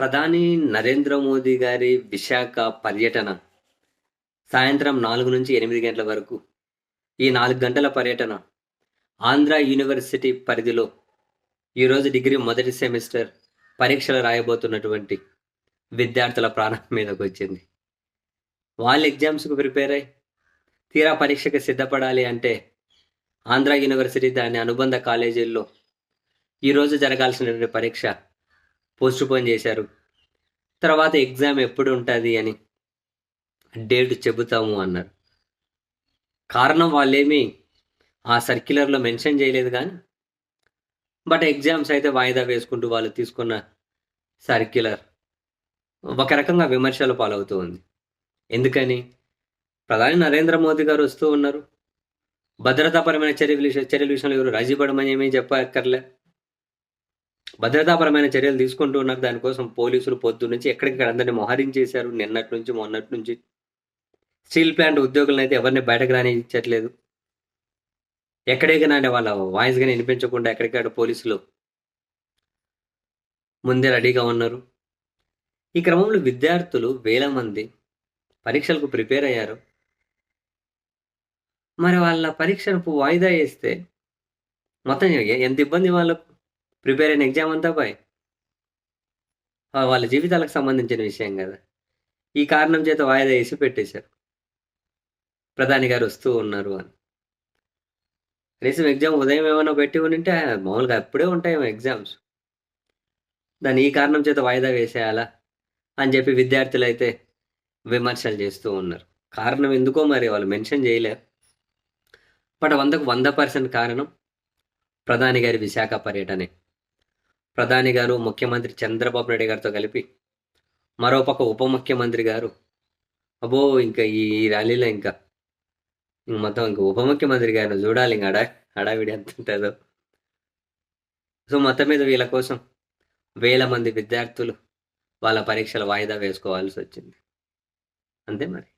ప్రధాని నరేంద్ర మోదీ గారి విశాఖ పర్యటన సాయంత్రం నాలుగు నుంచి ఎనిమిది గంటల వరకు. ఈ నాలుగు గంటల పర్యటన ఆంధ్ర యూనివర్సిటీ పరిధిలో ఈరోజు డిగ్రీ మొదటి సెమిస్టర్ పరీక్షలు రాయబోతున్నటువంటి విద్యార్థుల ప్రాణం మీదకి వచ్చింది. వాళ్ళు ఎగ్జామ్స్కు ప్రిపేర్ అయ్యి తీరా పరీక్షకు సిద్ధపడాలి అంటే ఆంధ్ర యూనివర్సిటీ దాని అనుబంధ కాలేజీల్లో ఈరోజు జరగాల్సినటువంటి పరీక్ష పోస్ట్పోన్ చేశారు. తర్వాత ఎగ్జామ్ ఎప్పుడు ఉంటుంది అని డేట్ చెబుతాము అన్నారు. కారణం వాళ్ళేమి ఆ సర్క్యులర్లో మెన్షన్ చేయలేదు కానీ బట్ ఎగ్జామ్స్ అయితే వాయిదా వేసుకుంటూ వాళ్ళు తీసుకున్న సర్క్యులర్ ఒక రకంగా విమర్శలు పాలవుతూ ఉంది. ఎందుకని? ప్రధాని నరేంద్ర మోదీ గారు వస్తూ ఉన్నారు. భద్రతాపరమైన చర్యల చర్యల విషయంలో ఎవరు రాజీ పడమని ఏమీ చెప్పక్కర్లే. భద్రతాపరమైన చర్యలు తీసుకుంటూ ఉన్నారు. దానికోసం పోలీసులు పొద్దు నుంచి ఎక్కడికక్కడ అందరినీ మోహరించేశారు. నిన్నటి నుంచి మొన్నటి నుంచి స్టీల్ ప్లాంట్ ఉద్యోగులను అయితే ఎవరిని బయటకు రానిచ్చట్లేదు ఎక్కడికైనా వాళ్ళ వాయిస్ కానీ వినిపించకుండా ఎక్కడికాడ పోలీసులు ముందే రెడీగా ఉన్నారు. ఈ క్రమంలో విద్యార్థులు వేల మంది పరీక్షలకు ప్రిపేర్ అయ్యారు. మరి వాళ్ళ పరీక్షను వాయిదా వేస్తే మొత్తం ఎంత ఇబ్బంది వాళ్ళకు? ప్రిపేర్ అయిన ఎగ్జామ్ అంతా పోయి. వాళ్ళ జీవితాలకు సంబంధించిన విషయం కదా. ఈ కారణం చేత వాయిదా వేసి పెట్టేశారు. ప్రధాని గారు వస్తూ ఉన్నారు అని. కనీసం ఎగ్జామ్ ఉదయం ఏమైనా పెట్టి ఉంటే మామూలుగా అప్పుడే ఉంటాయేమో ఎగ్జామ్స్. దాన్ని ఈ కారణం చేత వాయిదా వేసేయాలా అని చెప్పి విద్యార్థులు అయితే విమర్శలు చేస్తూ ఉన్నారు. కారణం ఎందుకో మరి వాళ్ళు మెన్షన్ చేయలేరు. బట్ వందకు వంద పర్సెంట్ కారణం ప్రధాని గారి విశాఖ పర్యటనే. ప్రధాని గారు ముఖ్యమంత్రి చంద్రబాబు నాయుడు గారితో కలిపి మరోపక్క ఉప ముఖ్యమంత్రి గారు. అబ్బో ఇంకా ఈ ర్యాలీలో ఇంకా మొత్తం ఇంకా ఉప ముఖ్యమంత్రి గారిని చూడాలి ఇంకా అడా అడావిడి ఎంత ఉంటుందో. సో మొత్తం మీద వీళ్ళ కోసం వేల మంది విద్యార్థులు వాళ్ళ పరీక్షలు వాయిదా వేసుకోవాల్సి వచ్చింది. అంతే మరి.